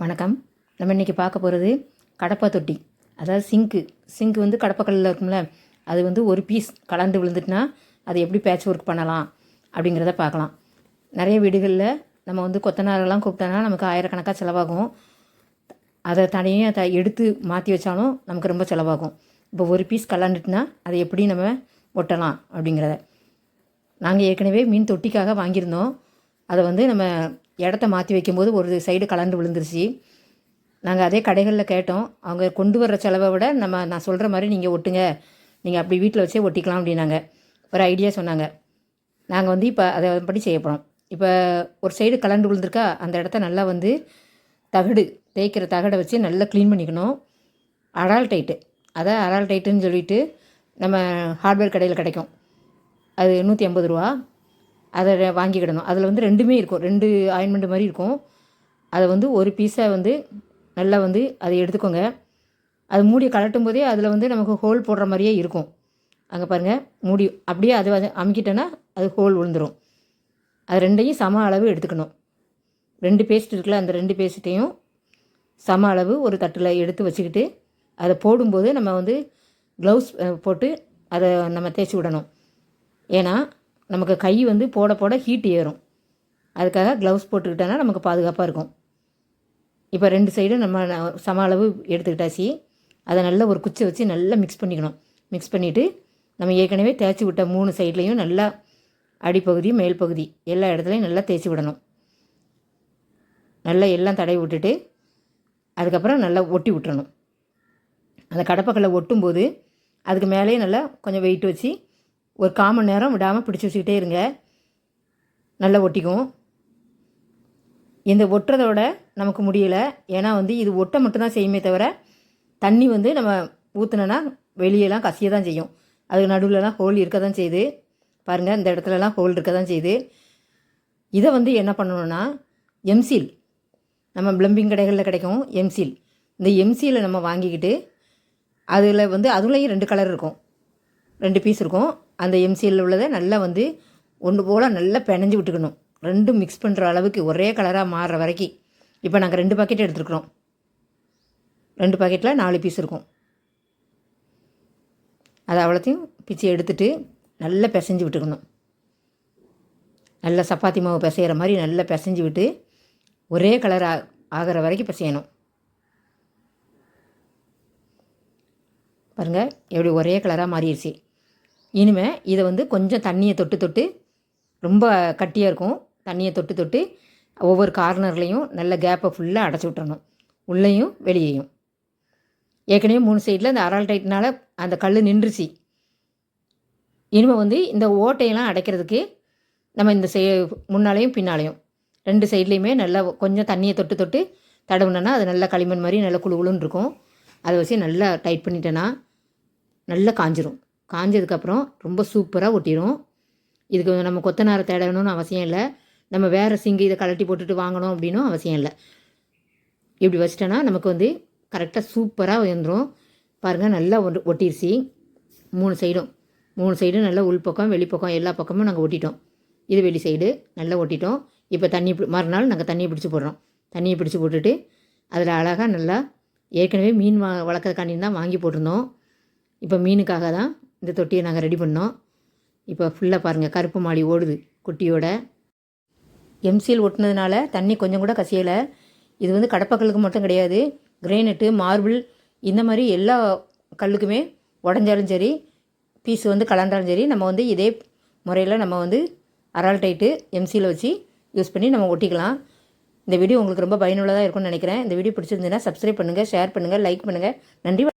வணக்கம். நம்ம இன்றைக்கி பார்க்க போகிறது கடப்பா தொட்டி அதாவது சிங்க்கு சிங்க் வந்து கடப்பக்கல்லில் இருக்கும்ல அது வந்து ஒரு பீஸ் கலந்து விழுந்துட்டுனா அதை எப்படி பேட்ச் ஒர்க் பண்ணலாம் அப்படிங்கிறத பார்க்கலாம். நிறைய வீடுகளில் நம்ம வந்து கொத்தனாரெல்லாம் கூப்பிட்டோன்னா நமக்கு ஆயிரக்கணக்காக செலவாகும். அதை தனியாக த எடுத்து மாற்றி வச்சாலும் நமக்கு ரொம்ப செலவாகும். இப்போ ஒரு பீஸ் கலந்துட்டுனா அதை எப்படி நம்ம ஒட்டலாம் அப்படிங்கிறத. நாங்கள் ஏற்கனவே மீன் தொட்டிக்காக வாங்கியிருந்தோம். அதை வந்து நம்ம இடத்த மாற்றி வைக்கும்போது ஒரு சைடு கலண்டு விழுந்துருச்சு. நாங்கள் அதே கடைகளில் கேட்டோம். அவங்க கொண்டு வர்ற செலவை விட நம்ம நான் சொல்கிற மாதிரி நீங்கள் ஒட்டுங்க. நீங்கள் அப்படி வீட்டில் வச்சே ஒட்டிக்கலாம் அப்படின்னாங்க. ஒரு ஐடியா சொன்னாங்க. நாங்கள் வந்து இப்போ அதை படி செய்ய போகிறோம் இப்போ ஒரு சைடு கலண்டு விழுந்திருக்கா அந்த இடத்த நல்லா வந்து தகடு தேய்க்கிற தகடை வச்சு நல்லா க்ளீன் பண்ணிக்கணும். அடால் டைட்டு. அதான் அடால் டைட்டுன்னு சொல்லிட்டு நம்ம ஹார்ட்வேர் கடையில் கிடைக்கும். அது நூற்றி ஐம்பது ரூபா. அதை வாங்கிக்கிடணும். அதில் வந்து ரெண்டுமே இருக்கும். ரெண்டு ஆயின்மெண்ட் மாதிரி இருக்கும். அதை வந்து ஒரு பீஸை வந்து நல்லா வந்து அதை எடுத்துக்கோங்க. அது மூடி கலட்டும் போதே அதில் வந்து நமக்கு ஹோல் போடுற மாதிரியே இருக்கும். அங்கே பாருங்கள் மூடி அப்படியே அது அது அமுக்கிட்டோன்னா அது ஹோல் விழுந்துடும் அது ரெண்டையும் சம அளவு எடுத்துக்கணும். ரெண்டு பேஸ்ட் இருக்குல்ல அந்த ரெண்டு பேஸ்ட்டையும் சம அளவு ஒரு தட்டில் எடுத்து வச்சுக்கிட்டு அதை போடும்போது நம்ம வந்து க்ளவுஸ் போட்டு அதை நம்ம தேய்ச்சி விடணும். ஏன்னா நமக்கு கை வந்து போட போட ஹீட் ஏறும். அதுக்காக க்ளவுஸ் போட்டுக்கிட்டோன்னா நமக்கு பாதுகாப்பாக இருக்கும். இப்போ ரெண்டு சைடும் நம்ம சம அளவு எடுத்துக்கிட்டாச்சு. அதை நல்லா ஒரு குச்சை வச்சு நல்லா மிக்ஸ் பண்ணிக்கணும். மிக்ஸ் பண்ணிவிட்டு நம்ம ஏற்கனவே தேய்ச்சி விட்ட மூணு சைட்லேயும் நல்லா அடிப்பகுதி மேல் பகுதி எல்லா இடத்துலையும் நல்லா தேய்ச்சி விடணும். நல்லா எல்லாம் தடவி விட்டுட்டு அதுக்கப்புறம் நல்லா ஒட்டி விட்டுறணும். அந்த கடப்பக்கல்லை ஒட்டும்போது அதுக்கு மேலேயே நல்லா கொஞ்சம் வெயிட் வச்சு ஒரு கால் மணி நேரம் விடாமல் பிடிச்சி வச்சுக்கிட்டே இருங்க. நல்லா ஒட்டிக்கும் இந்த ஒட்டுறதோட நமக்கு முடியலை. ஏன்னா வந்து இது ஒட்ட மட்டும்தான் செய்யுமே தவிர தண்ணி வந்து நம்ம ஊற்றுனோன்னா வெளியெல்லாம் கசிய தான் செய்யும். அதுக்கு நடுவில்லாம் ஹோல் இருக்க தான் செய்யுது. பாருங்கள் இந்த இடத்துலலாம் ஹோல் இருக்க தான் செய்யுது. இதை வந்து என்ன பண்ணணும்னா எம்சில் நம்ம பிளம்பிங் கடைகளில் கிடைக்கும் எம்சில் இந்த எம்சியில் நம்ம வாங்கிக்கிட்டு அதில் வந்து அதுலேயும் ரெண்டு கலர் இருக்கும். ரெண்டு பீஸ் இருக்கும். அந்த எம்சியில் உள்ளதை நல்லா வந்து ஒன்று போல் நல்லா பிணைஞ்சு விட்டுக்கணும். ரெண்டும் மிக்ஸ் பண்ணுற அளவுக்கு ஒரே கலராக மாறுற வரைக்கும். இப்போ நாங்கள் ரெண்டு பாக்கெட் எடுத்துருக்குறோம். ரெண்டு பாக்கெட்டில் நாலு பீஸ் இருக்கும். அதை அவ்வளோத்தையும் பிச்சு எடுத்துட்டு நல்லா பிசைஞ்சு விட்டுக்கணும். நல்லா சப்பாத்தி மாவு பிசைகிற மாதிரி நல்லா பிசைஞ்சு விட்டு ஒரே கலர் ஆகிற வரைக்கும் பிசையணும். பாருங்கள் எப்படி ஒரே கலராக மாறிடுச்சு. இனிமேல் இதை வந்து கொஞ்சம் தண்ணியை தொட்டு தொட்டு ரொம்ப கட்டியாக இருக்கும். தண்ணியை தொட்டு தொட்டு ஒவ்வொரு கார்னர்லேயும் நல்ல கேப்பை ஃபுல்லாக அடைச்சி விட்டுறணும். உள்ளேயும் வெளியேயும். ஏற்கனவே மூணு சைடில் அந்த அரால் டைட்னால் அந்த கல் நின்றுச்சு. இனிமேல் வந்து இந்த ஓட்டையெல்லாம் அடைக்கிறதுக்கு நம்ம இந்த செய் முன்னாலேயும் பின்னாலையும் ரெண்டு சைட்லேயுமே நல்லா கொஞ்சம் தண்ணியை தொட்டு தொட்டு தடவுனோன்னா அது நல்லா களிமண் மாதிரி நல்லா குழு குழுன்னு இருக்கும். அதை வச்சு நல்லா டைட் பண்ணிட்டேன்னா நல்லா காஞ்சிரும். காஞ்சதுக்கப்புறம் ரொம்ப சூப்பராக ஒட்டிடும். இதுக்கு நம்ம கொத்தனாரை தேடணும்னு அவசியம் இல்லை. நம்ம வேறு சிங்கு இதை கழட்டி போட்டுட்டு வாங்கணும் அப்படின்னும் அவசியம் இல்லை. இப்படி வச்சிட்டோன்னா நமக்கு வந்து கரெக்டாக சூப்பராக வந்துடும் பாருங்கள் நல்லா ஒன்று ஒட்டிருச்சு. மூணு சைடும் மூணு சைடும் நல்லா உள்பக்கம் வெளிப்பக்கம் எல்லா பக்கமும் நாங்கள் ஒட்டிட்டோம். இது வெளி சைடு நல்லா ஒட்டிட்டோம். இப்போ தண்ணி மறுநாள் நாங்கள் தண்ணியை பிடிச்சி போடுறோம். தண்ணியை பிடிச்சி போட்டுட்டு அதில் அழகாக நல்லா ஏற்கனவே மீன் வா வளர்க்குறக்காண்டி தான் வாங்கி போட்டிருந்தோம். இப்போ மீனுக்காக தான் இந்த தொட்டியை நாங்கள் ரெடி பண்ணோம். இப்போ ஃபுல்லாக பாருங்கள் கருப்பு மாடி ஓடுது குட்டியோட. எம்சிஎல் ஒட்டினதுனால தண்ணி கொஞ்சம் கூட கசியலை. இது வந்து கடப்பக்கல்லுக்கு மட்டும் கிடையாது கிரேனட்டு மார்பிள் இந்த மாதிரி எல்லா கல்லுக்குமே உடஞ்சாலும் சரி பீஸ் வந்து கலந்தாலும் சரி நம்ம வந்து இதே முறையில் நம்ம வந்து அரால்டைட்டு எம்சியில் வச்சு யூஸ் பண்ணி நம்ம ஒட்டிக்கலாம். இந்த வீடியோ உங்களுக்கு ரொம்ப பயனுள்ளதாக இருக்கும்னு நினைக்கிறேன். இந்த வீடியோ பிடிச்சிருந்ததுன்னா சப்ஸ்கிரைப் பண்ணுங்கள் ஷேர் பண்ணுங்கள் லைக் பண்ணுங்கள் நன்றி